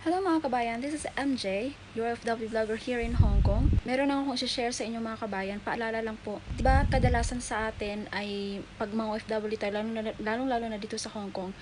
Hello mga kabayan, this is MJ, OFW vlogger here in Hong Kong. Meron lang akong share sa inyo mga kabayan, paalala lang po. Diba kadalasan sa atin ay pag mga OFW tayo, lalong, lalong lalo na dito sa Hong Kong,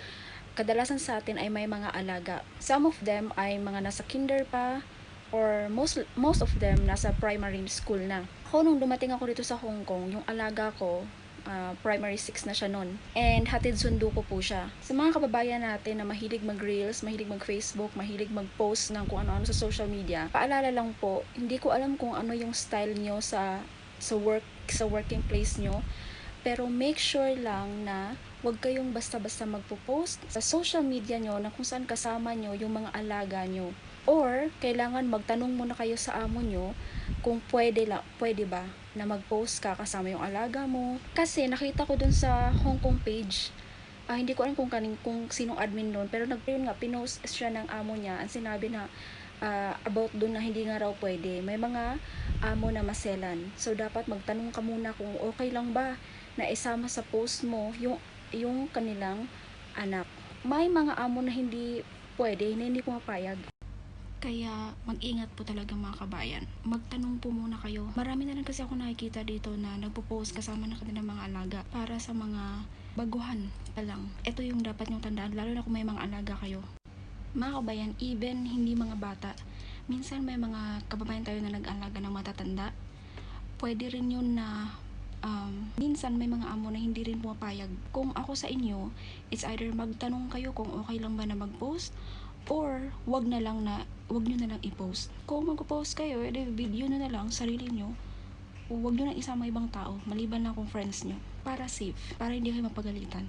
kadalasan sa atin ay may mga alaga. Some of them ay mga nasa kinder pa, or most most of them nasa primary school na. Ako nung dumating ako dito sa Hong Kong, yung alaga ko, ah, primary 6 na siya nun. And hatid sundo ko po siya. Sa mga kababayan natin na mahilig mag-reels, mahilig mag-Facebook, mahilig mag-post ng kung ano-ano sa social media, paalala lang po, hindi ko alam kung ano yung style nyo sa sa work sa working place nyo pero make sure lang na huwag kayong basta-basta magpo-post sa social media nyo na kung saan kasama nyo yung mga alaga nyo. Or, kailangan magtanong muna kayo sa amo nyo kung pwede, la, pwede ba na mag-post ka kasama yung alaga mo. Kasi nakita ko dun sa Hong Kong page, ah, hindi ko alam kung, kaning, kung sinong admin doon, pero nag nga, pinost siya ng amo niya, ang sinabi na ah, about doon na hindi nga raw pwede. May mga amo na maselan. So, dapat magtanong ka muna kung okay lang ba na isama sa post mo yung, yung kanilang anak. May mga amo na hindi pwede, na hindi pumapayag. Kaya mag-ingat po talaga mga kabayan. Magtanong po muna kayo. Marami na rin kasi ako nakikita dito na nagpo-post kasama ng kanilang mga alaga para sa mga baguhan pa lang. Ito yung dapat nyong tandaan, lalo na kung may mga alaga kayo. Mga kabayan, even hindi mga bata, minsan may mga kababayan tayo na nag-alaga ng matatanda. Pwede rin yun na um, minsan may mga amo na hindi rin pumapayag. Kung ako sa inyo, it's either magtanong kayo kung okay lang ba na mag-post or wag na lang na wag nyo na lang i-post. Kung mag-post kayo, edi video nyo na lang sarili nyo. Huwag nyo na isama ibang tao, maliban na kung friends nyo. Para safe, para hindi kayo mapagalitan.